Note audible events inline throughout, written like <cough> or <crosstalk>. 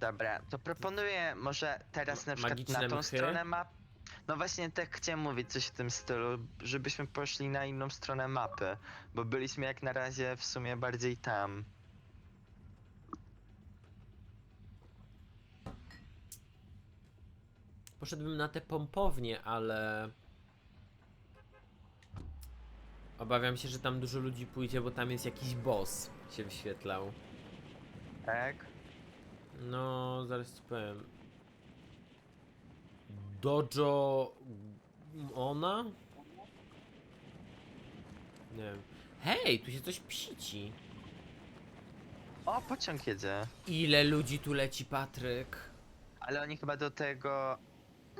Dobra, to proponuję może teraz na przykład Magiczne na tą mchy? stronę map. No właśnie tak chciałem mówić coś w tym stylu, żebyśmy poszli na inną stronę mapy, bo byliśmy jak na razie w sumie bardziej tam. Poszedłbym na te pompownie, ale... Obawiam się, że tam dużo ludzi pójdzie, bo tam jest jakiś boss się wyświetlał. Tak? No, zaraz ci powiem. Dojo... Ona? Nie wiem. Hej, tu się coś psici. O, pociąg jedzie. Ile ludzi tu leci, Patryk? Ale oni chyba do tego...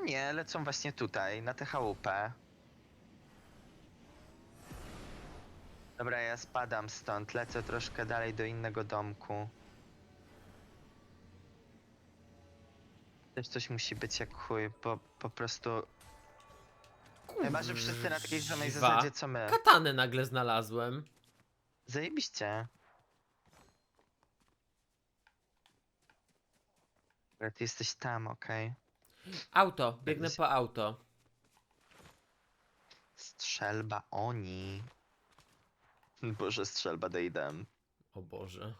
Nie, lecą właśnie tutaj, na tę chałupę. Dobra, ja spadam stąd, lecę troszkę dalej do innego domku. Też coś musi być jak chuj, bo po prostu... Chyba, że wszyscy na takiej samej zasadzie co my. Katanę nagle znalazłem. Zajebiście. Dobra, ty jesteś tam, okej. Auto, biegnę po auto. Strzelba oni. Boże, strzelba Deidem. O Boże.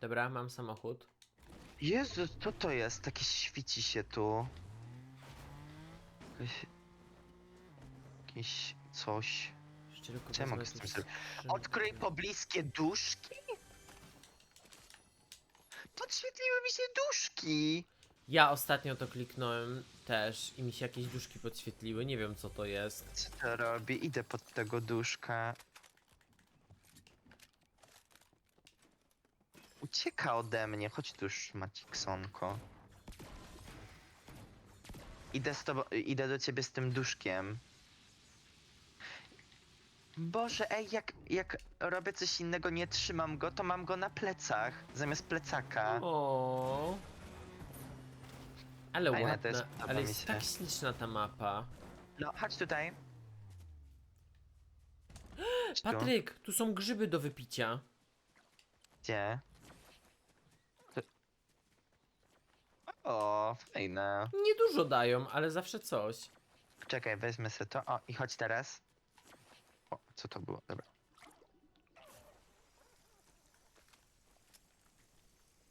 Dobra, mam samochód. Jezus, co to jest? Takie świeci się tu. Jakieś... Jakieś coś. Jeszcze tylko Co ja mogę z tym tu zrobić? skrzynkę. Odkryj pobliskie duszki? Podświetliły mi się duszki! Ja ostatnio to kliknąłem też i mi się jakieś duszki podświetliły. Nie wiem co to jest. Co to robi? Idę pod tego duszka. Ucieka ode mnie, chodź tu już, Maciksonko. Idę z tobą, idę do ciebie z tym duszkiem. Boże, ej, jak, jak robię coś innego, nie trzymam go, to mam go na plecach, zamiast plecaka. O. Ale Fajne to ładna, jest, podoba ale mi jest się. tak śliczna ta mapa. No, chodź tutaj. Chodź tu. Patryk, tu są grzyby do wypicia. Gdzie? O, fajne. Niedużo dają, ale zawsze coś. Czekaj, wezmę sobie to. O, i chodź teraz. O, co to było? Dobra.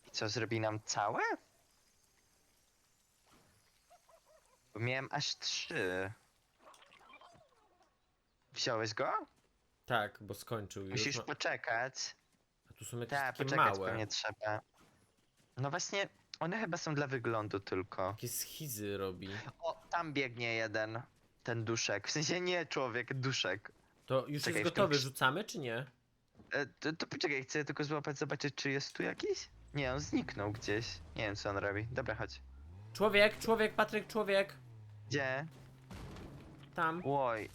I co, zrobi nam całe? Bo miałem aż trzy. Wziąłeś go? Tak, bo skończył już. Musisz No, poczekać. a tu są jakieś Tak, takie poczekać małe. pewnie trzeba. No właśnie, one chyba są dla wyglądu tylko. Takie schizy robi. O, tam biegnie jeden. Ten duszek. W sensie nie człowiek, duszek. To już Czekaj, jest w tym gotowy, krz- rzucamy czy nie? E, to, to poczekaj, chcę tylko złapać, zobaczyć, czy jest tu jakiś? Nie, on zniknął gdzieś. Nie wiem, co on robi. Dobra, chodź. Człowiek, człowiek, Patryk, człowiek. Gdzie? Tam. Oj.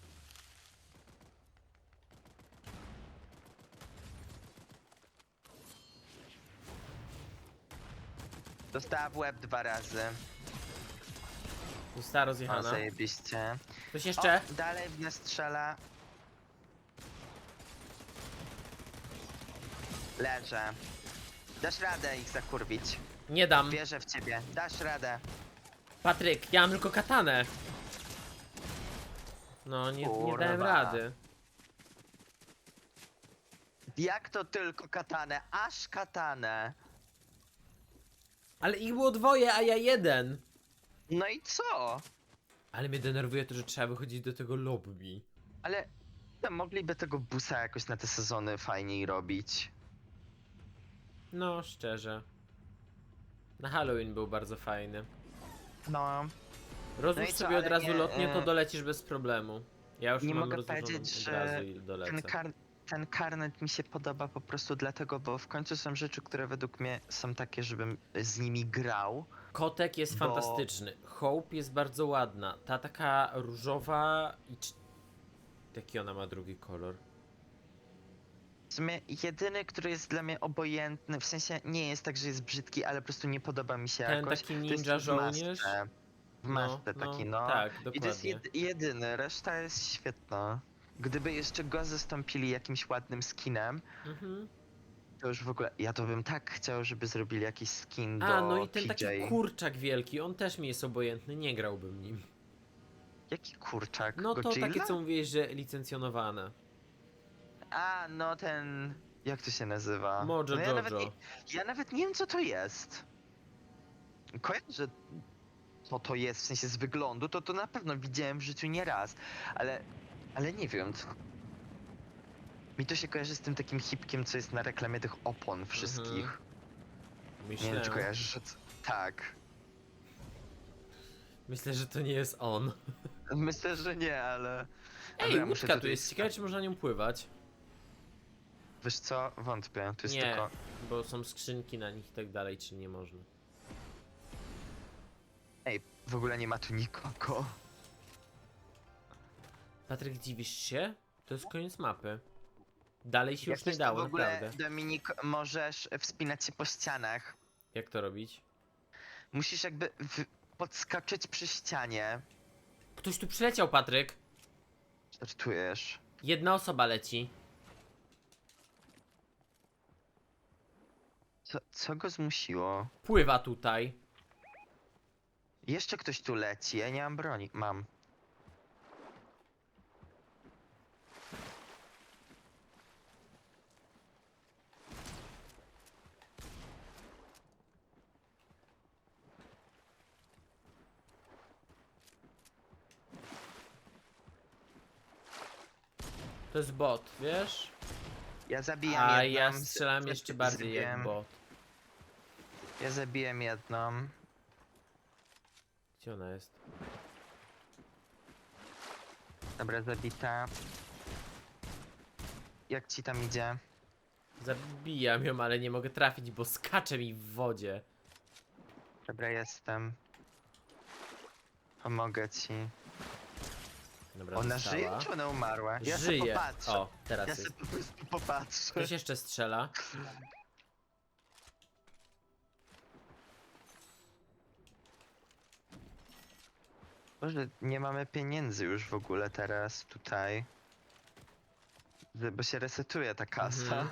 Dostała w łeb dwa razy. Została O, rozjechana. zajebiście. Coś jeszcze? O, dalej w mnie strzela. Leżę. Dasz radę ich zakurwić. Nie dam. Wierzę w ciebie. Dasz radę. Patryk, ja mam tylko katanę. No, nie, nie dałem Kurwa. rady. Jak to tylko katanę? Aż katanę. Ale ich było dwoje, a ja jeden. No i co? Ale mnie denerwuje to, że trzeba wychodzić do tego lobby. Ale no, mogliby tego busa jakoś na te sezony fajniej robić. No, szczerze. Na Halloween był bardzo fajny. No. Rozłóż No i co, sobie od ale razu nie, lotnie, to e, dolecisz bez problemu. Ja już nie mam mogę rozłożoną powiedzieć, od że razu i dolecę. Ten, kar ten karnet mi się podoba po prostu dlatego, bo w końcu są rzeczy, które według mnie są takie, żebym z nimi grał. Kotek jest Bo- fantastyczny. Hope jest bardzo ładna. Ta taka różowa i... Jaki ona ma drugi kolor? W sumie jedyny, który jest dla mnie obojętny, w sensie nie jest tak, że jest brzydki, ale po prostu nie podoba mi się Ten jakoś. taki ninja w żołnierz? W masce taki, no. Tak, I to jest dokładnie. jed jedyny, reszta jest świetna. Gdyby jeszcze go zastąpili jakimś ładnym skinem, Mhm. to już w ogóle, ja to bym tak chciał, żeby zrobili jakiś skin do A, no i ten PJ. taki kurczak wielki, on też mi jest obojętny, nie grałbym nim. Jaki kurczak? No to Godzilla? takie, co mówiłeś, że licencjonowane. A, no ten... Jak to się nazywa? Mojo no ja, nawet nie, ja nawet nie wiem, co to jest. Kojarzę, co to jest, w sensie z wyglądu, to to na pewno widziałem w życiu nie raz, ale... Ale nie wiem, co... Mi to się kojarzy z tym takim hipkiem, co jest na reklamie tych opon wszystkich. Nie wiem, czy Myślę, kojarzysz, że... c- Tak. myślę, że to nie jest on. <laughs> Myślę, że nie, ale... Ej, Dobra, łódka tu tutaj jest, ciekawe czy można nią pływać. Wiesz co? Wątpię. To jest Nie, tylko... bo są skrzynki na nich i tak dalej, czy nie można. Ej, w ogóle nie ma tu nikogo. Patryk, dziwisz się? To jest koniec mapy. Dalej się już nie dało, w ogóle, naprawdę. Dominik, możesz wspinać się po ścianach. Jak to robić? Musisz jakby w... podskoczyć przy ścianie. Ktoś tu przyleciał, Patryk! Żartujesz. Jedna osoba leci. Co, co go zmusiło? Pływa tutaj. Jeszcze ktoś tu leci, ja nie mam broni. Mam. To jest bot, wiesz? Ja zabijam A jedną. ja z- strzelam z- jeszcze bardziej jak zabiłem- bot. Ja zabiłem jedną. Gdzie ona jest? Dobra, zabita. Jak ci tam idzie? Zabijam ją, ale nie mogę trafić, bo skacze mi w wodzie. Dobra, jestem. Pomogę ci. Dobra, Ona została. żyje czy ona umarła? Ja se Żyje. popatrzę. O, teraz Ja jest. po prostu popatrzę. Ktoś jeszcze strzela. Boże, nie mamy pieniędzy już w ogóle teraz tutaj. Bo się resetuje ta kasa. Mhm.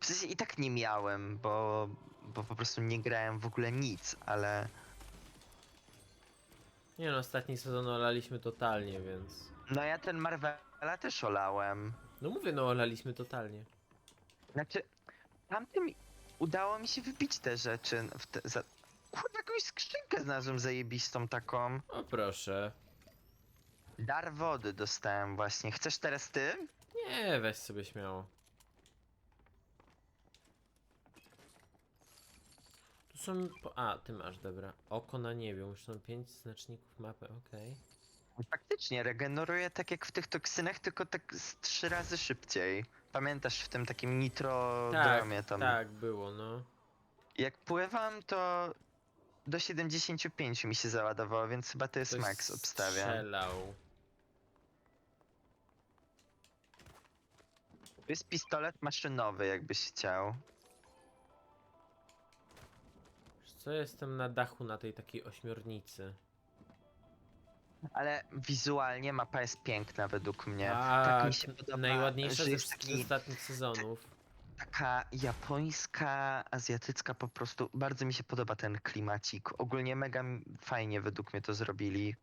Sensie i tak nie miałem, bo, bo po prostu nie grałem w ogóle nic, ale Nie no, ostatni sezon olaliśmy totalnie, więc... no ja ten Marvela też olałem. No mówię, no olaliśmy totalnie. Znaczy, tamtym udało mi się wybić te rzeczy. W te, za... Kurwa, jakąś skrzynkę znalazłem zajebistą taką. O proszę. Dar wody dostałem właśnie. Chcesz teraz ty? Nie, weź sobie śmiało. Są... Po... A, ty masz, dobra. Oko na niebie, są pięć znaczników mapy, okej. Faktycznie, regeneruje tak jak w tych toksynach, tylko tak z trzy razy szybciej. Pamiętasz w tym takim nitro Tak, tam. tak, było, no. Jak pływam, to do 75 mi się załadowało, więc chyba to jest Ktoś max obstawiam. strzelał. To jest pistolet maszynowy, jakbyś chciał. Co, jestem na dachu na tej takiej ośmiornicy. Ale wizualnie mapa jest piękna według mnie. A, tak mi się podoba, najładniejsza że ze jest wszystkich taki, ostatnich sezonów. taka japońska, azjatycka po prostu. Bardzo mi się podoba ten klimacik. Ogólnie mega m- fajnie według mnie to zrobili.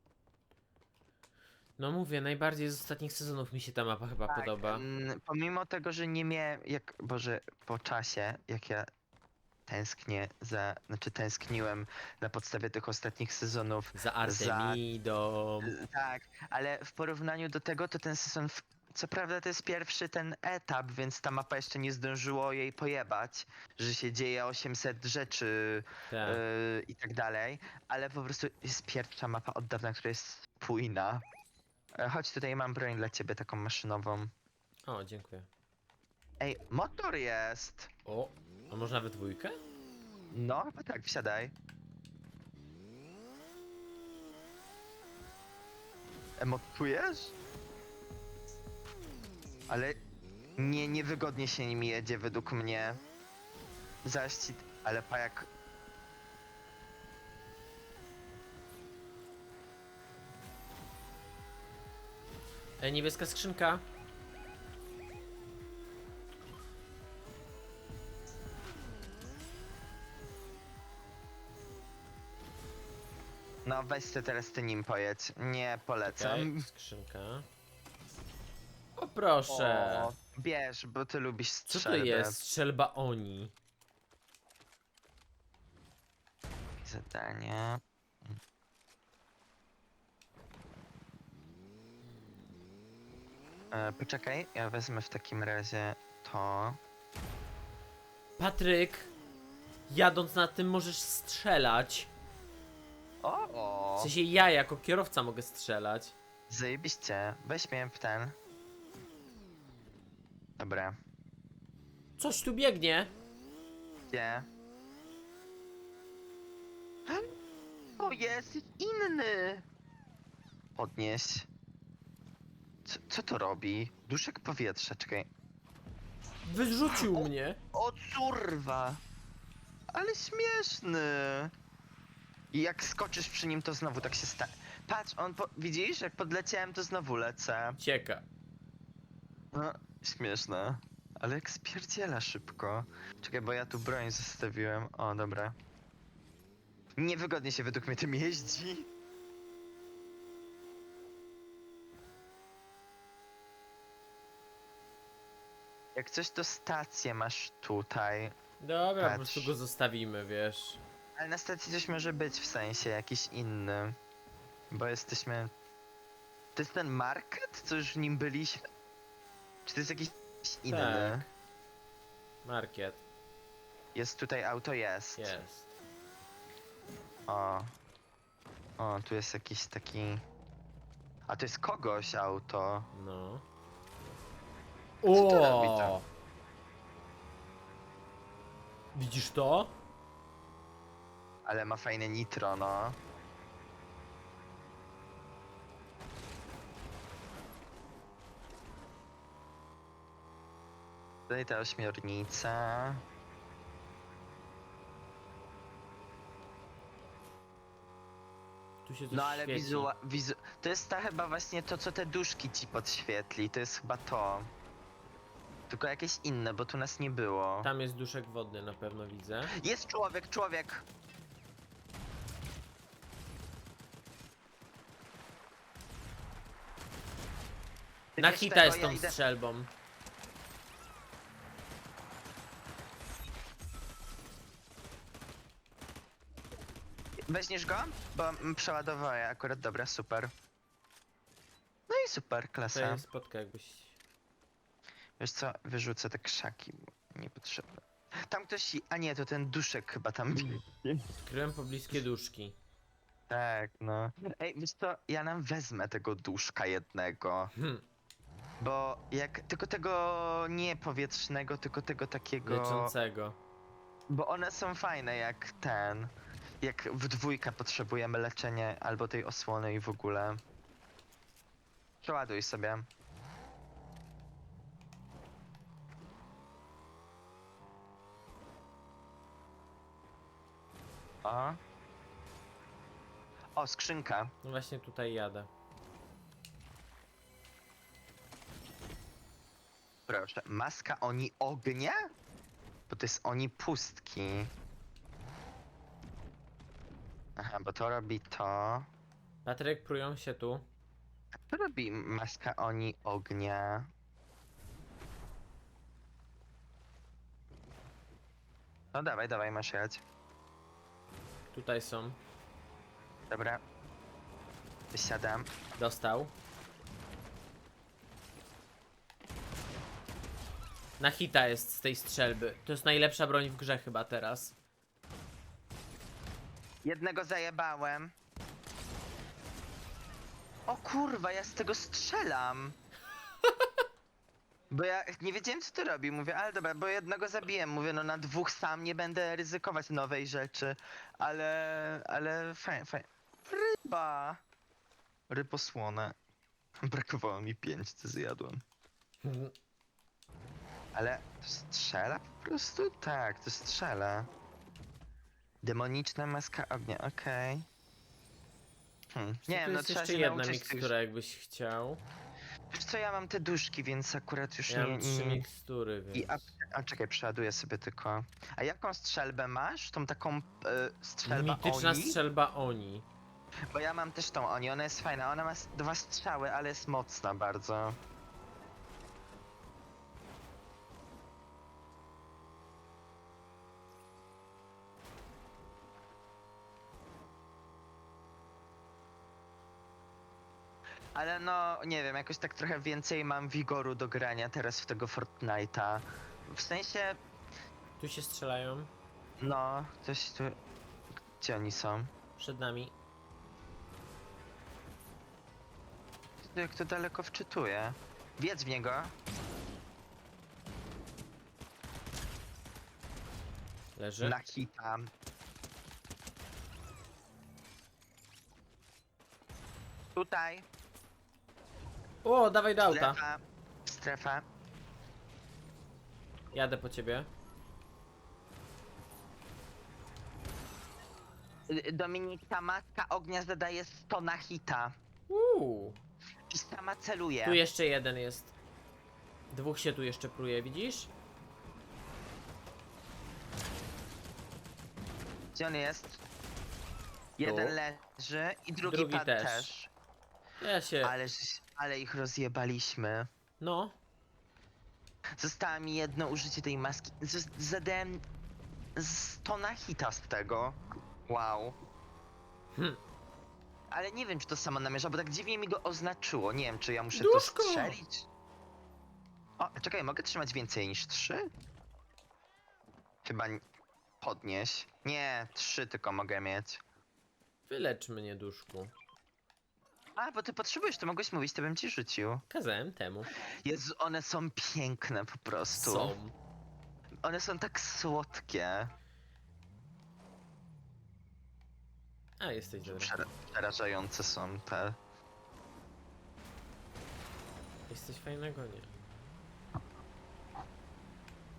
No mówię, najbardziej z ostatnich sezonów mi się ta mapa chyba podoba. Mm, Pomimo tego, że nie miałem, jak, boże, po czasie, jak ja tęsknię za, znaczy tęskniłem na podstawie tych ostatnich sezonów. Za Artemidą. y, Tak, ale w porównaniu do tego, to ten sezon, w, co prawda to jest pierwszy ten etap, więc ta mapa jeszcze nie zdążyło jej pojebać, że się dzieje 800 rzeczy Tak. y, i tak dalej, ale po prostu jest pierwsza mapa od dawna, która jest spójna. E, Chodź tutaj, mam broń dla ciebie, taką maszynową. O, dziękuję. Ej, motor jest! O, a można we dwójkę? No, chyba tak, wsiadaj. Emotujesz? Ale nie, niewygodnie się nim jedzie według mnie. Zaś ci... Ale pajak... E, niebieska skrzynka. No weź sobie teraz ty nim pojedź. Nie polecam. Czekaj, skrzynka. O proszę. O, bierz, bo ty lubisz Co to jest? Strzelba oni. Zadanie. E, poczekaj, ja wezmę w takim razie to. Patryk, jadąc na tym możesz strzelać. O! W o sensie ja jako kierowca mogę strzelać. zajebiście. Weź mnie w ten. Dobra. Coś tu biegnie. Gdzie? O, jest inny! Podnieś. Co, co to robi? Duszek powietrza, czekaj. Wyrzucił mnie. O curwa! Ale śmieszny! I jak skoczysz przy nim, to znowu tak się stanie. Patrz, on po... widzisz? Jak podleciałem, to znowu lecę. Cieka. No, śmieszne. Ale jak spierdziela szybko. Czekaj, bo ja tu broń zostawiłem. O, dobra. Niewygodnie się według mnie tym jeździ. Jak coś, to stację masz tutaj. Dobra, po Patrz. prostu go zostawimy, wiesz. Ale na stacji coś może być w sensie jakiś inny. Bo jesteśmy. To jest ten market, co już w nim byliśmy? Czy to jest jakiś inny? Tak. Market. Jest tutaj auto, jest. Jest. O. O, tu jest jakiś taki. A to jest kogoś auto. No. Co to robi tam? Widzisz to? Ale ma fajne nitro, no. Tutaj ta ośmiornica. Tu się coś No ale świeci. wizua, wizu... To jest ta chyba właśnie to, co te duszki ci podświetli. To jest chyba to. Tylko jakieś inne, bo tu nas nie było. Tam jest duszek wodny, na pewno widzę. Jest człowiek, człowiek! Ty Na wiesz hita tego, jest ja tą idę- strzelbą. Weźmiesz go? Bo mm, przeładowuję akurat, dobra, super. No i super, To klasa. jest spotka jakbyś... Wiesz co, wyrzucę te krzaki, bo niepotrzebne. Tam ktoś, i- a nie, to ten duszek chyba tam Kryłem pobliskie duszki. Tak, no. Ej, wiesz co, ja nam wezmę tego duszka jednego, Hm, bo jak, tylko tego nie powietrznego, tylko tego takiego, leczącego. bo one są fajne jak ten, jak w dwójkę potrzebujemy leczenia albo tej osłony i w ogóle. Przeładuj sobie. O. O, skrzynka. No właśnie tutaj jadę. Proszę. Maska oni ognia? Bo to jest oni pustki. Aha, bo to robi to. Patryk, prują się tu. A robi maska oni ognia. No dawaj, dawaj, masz jechać. Tutaj są. Dobra. Wysiadam. Dostał. Na hita jest z tej strzelby. To jest najlepsza broń w grze chyba teraz. Jednego zajebałem. O kurwa, ja z tego strzelam. <laughs> Bo ja nie wiedziałem co to robi, mówię, ale dobra, bo jednego zabiłem, mówię, no na dwóch sam nie będę ryzykować nowej rzeczy, ale, ale fajnie, fajnie. Ryba! Ryposłone. Brakowało mi pięć, co zjadłem. Ale to strzela po prostu? Tak, to strzela. Demoniczna maska ognia, okej. Hmm. Nie, wiem, no jest trzeba jeszcze się jedna nauczyć tych... mikstura jakbyś chciał. Wiesz co, ja mam te duszki, więc akurat już Ja nie... mam trzy nie... mikstury, więc... I a, a czekaj, przeładuję sobie tylko. A jaką strzelbę masz? Tą taką e, strzelbę Mityczna oni? strzelba oni. Bo ja mam też tą Oni, ona jest fajna. Ona ma s- dwa strzały, ale jest mocna bardzo. Ale no, nie wiem, jakoś tak trochę więcej mam wigoru do grania teraz w tego Fortnite'a. W sensie, Tu się strzelają. no, coś tu... Gdzie oni są? Przed nami. Jak to daleko wczytuje? Wiedz w niego. Leży. Na hita. Tutaj. O, dawaj do auta. Strefa. Strefa. Jadę po ciebie. Y, Dominik, ta maska ognia zadaje 100 na hita. Uuu. I sama celuje. Tu jeszcze jeden jest. Dwóch się tu jeszcze pruje, widzisz? Gdzie on jest? Jeden leży i drugi, Drugi padł też. też. Ja się. Ale, ale ich rozjebaliśmy. No. Zostało mi jedno użycie tej maski. Z- Zadałem 100 na hita z tego. Wow. Hm. Ale nie wiem, czy to samo namierza, bo tak dziwnie mi go oznaczyło. Nie wiem, czy ja muszę Duszko! to strzelić. O, czekaj, mogę trzymać więcej niż trzy? Chyba n- podnieś. Nie, trzy tylko mogę mieć. Wylecz mnie, duszku. A, bo ty potrzebujesz, to mogłeś mówić, to bym ci rzucił. Kazałem temu. Jezu, one są piękne po prostu. Są. One są tak słodkie. A, jesteś dobra. Przera- przerażające są te. Jesteś fajnego, nie.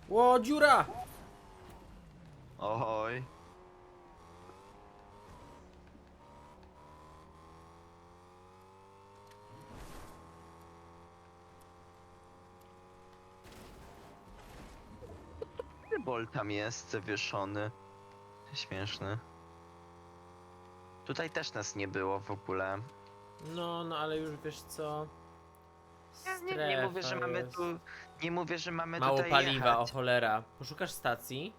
Ło, dziura! Oj. Bol tam jest zawieszony. Śmieszny. Tutaj też nas nie było w ogóle. No, no, ale już wiesz co? Ja nie, nie mówię, że mamy jest. tu. Nie mówię, że mamy Mało tutaj paliwa, jechać. o cholera. Poszukasz stacji?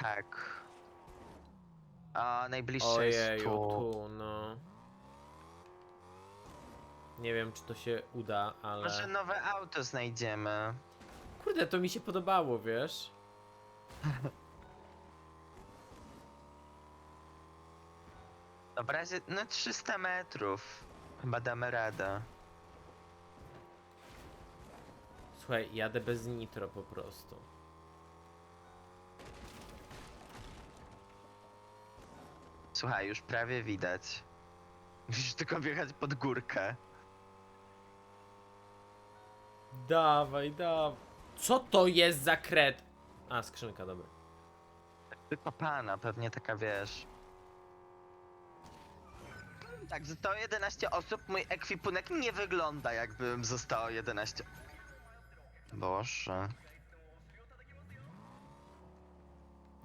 Tak. A najbliższe jest Ojeju, tu. tu, no. Nie wiem, czy to się uda, ale... Może nowe auto znajdziemy. Kurde, to mi się podobało, wiesz? Dobra, z- no 300 metrów. Chyba damy radę. Słuchaj, jadę bez nitro po prostu. Słuchaj, już prawie widać. <laughs> Musisz tylko wjechać pod górkę. Dawaj, dawaj. Co to jest za kret? A, skrzynka, dobra. Wykopana, pewnie taka wiesz. Tak, zostało 11 osób. Mój ekwipunek nie wygląda jakbym zostało 11. Boże.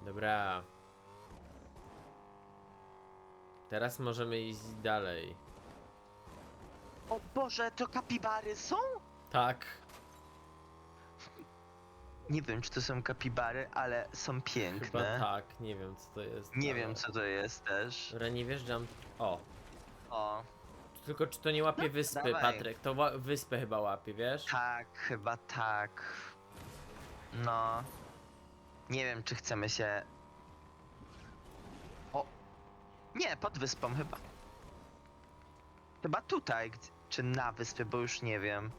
Dobra. Teraz możemy iść dalej. O Boże, to kapibary są? Tak. Nie wiem, czy to są kapibary, ale są Chyba piękne. tak, nie wiem co to jest. Nie ale- wiem, co to jest też. Dobra, nie wjeżdżam. O, O, tylko czy to nie łapie No, wyspy, dawaj. Patryk? To ła- wyspę chyba łapie, wiesz? tak, chyba tak. No. Nie wiem, czy chcemy się. O! Nie, pod wyspą chyba. Chyba tutaj, gdzie- czy na wyspie, bo już nie wiem.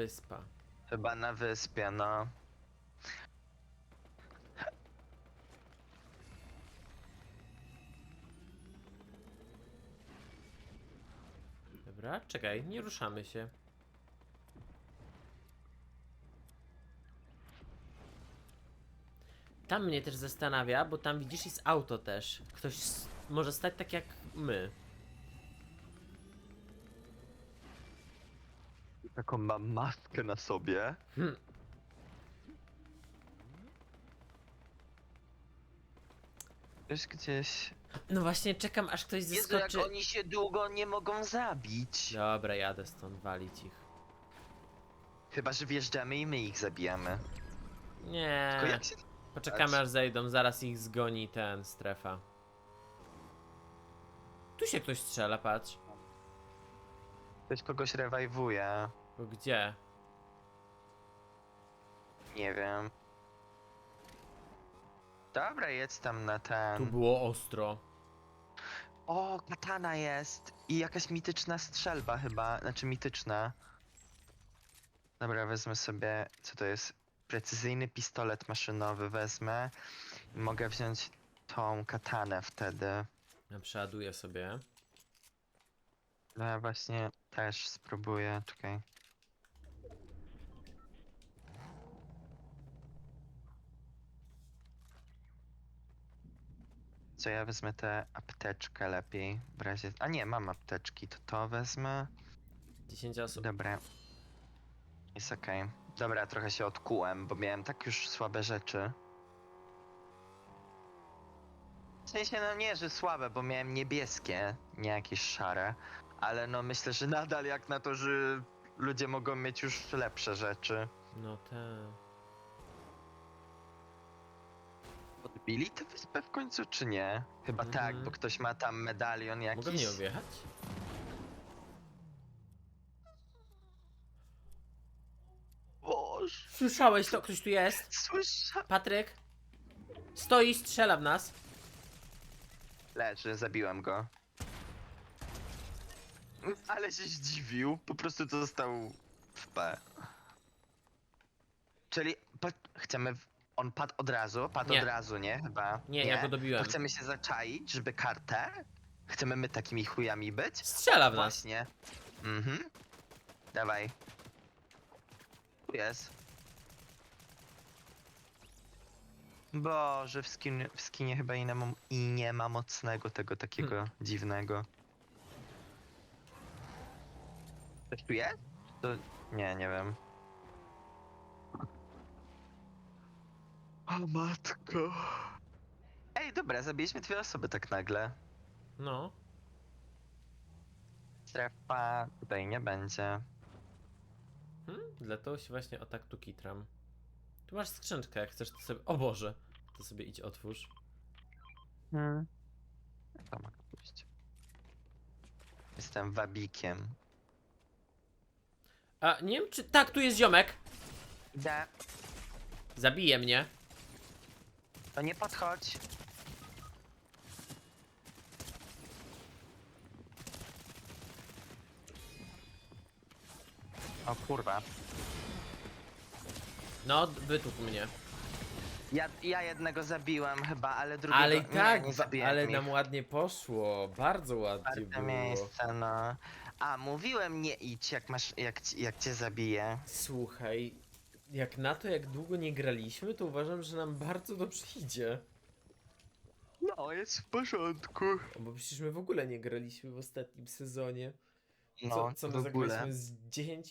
Wyspa. Chyba na wyspie, no. Dobra, czekaj, nie ruszamy się. Tam mnie też zastanawia, bo tam widzisz jest auto też. Ktoś s- może stać tak jak my. Taką mam maskę na sobie. Hm. Już gdzieś... No właśnie, czekam aż ktoś Jezu, jak zeskoczy. oni się długo nie mogą zabić. Dobra, jadę stąd, walić ich. Chyba, że wjeżdżamy i my ich zabijamy. Nie. Jak się... Poczekamy aż zejdą, zaraz ich zgoni ten strefa. Tu się ktoś strzela, patrz. Ktoś kogoś rewajwuje. Gdzie? Nie wiem. Dobra, jedź tam na Tu ten. było ostro. O, katana jest. I jakaś mityczna strzelba chyba. Znaczy mityczna. Dobra, wezmę sobie. Co to jest? Precyzyjny pistolet maszynowy wezmę. I mogę wziąć tą katanę wtedy. Ja przeładuję sobie. No ja właśnie też spróbuję. Czekaj. Co ja wezmę tę apteczkę lepiej w razie. A nie, mam apteczki, to to wezmę. 10 osób. Dobra. Jest okej. Dobra, trochę się odkułem, bo miałem tak już słabe rzeczy. W sensie, no nie, że słabe, bo miałem niebieskie, nie jakieś szare. Ale no myślę, że nadal jak na to, że ludzie mogą mieć już lepsze rzeczy. No te. Odbili tę wyspę w końcu, czy nie? Chyba tak, Mhm. bo ktoś ma tam medalion jakiś. Mogę w nią wjechać? Boże, Słyszałeś to? Ktoś tu jest? słyszę. Patryk? Stoi, strzela w nas. Leży, zabiłem go. Ale się zdziwił, po prostu to został w P. Czyli pa- chcemy. W... On padł od razu, padł Nie. od razu, nie? Chyba. Nie, ja go dobiłem. To chcemy się zaczaić, żeby kartę? Chcemy my takimi chujami być? Strzela w nas. Właśnie. Mhm. Dawaj. Tu jest. Boże, w, skin, w skinie chyba i nie, ma, i nie ma mocnego tego takiego Hmm. dziwnego. Coś tu jest? To... Nie, nie wiem. O matko. Ej, dobra, zabiliśmy dwie osoby tak nagle. No. Strefa tutaj nie będzie. Hmm? Dlatego się właśnie o tak tu kitram. Tu masz skrzynkę, jak chcesz to sobie... O Boże! To sobie idź otwórz. Hmm. To pójść. Jestem wabikiem. A, nie wiem czy... Tak, tu jest ziomek! Idę. Zabije mnie. To nie podchodź. O kurwa. No, wytup mnie. Ja, ja jednego zabiłem chyba, ale drugiego Ale i tak, nie, ba- zabiłem ale ich. nam ładnie poszło. Bardzo ładnie Czwarte było. miejsce, no. A, mówiłem nie idź, jak masz, jak, ci- jak cię zabiję. Słuchaj, jak na to, jak długo nie graliśmy, to uważam, że nam bardzo dobrze idzie. No, jest w porządku. O, Bo przecież my w ogóle nie graliśmy w ostatnim sezonie. Co, No, co my w ogóle. zagraliśmy z 10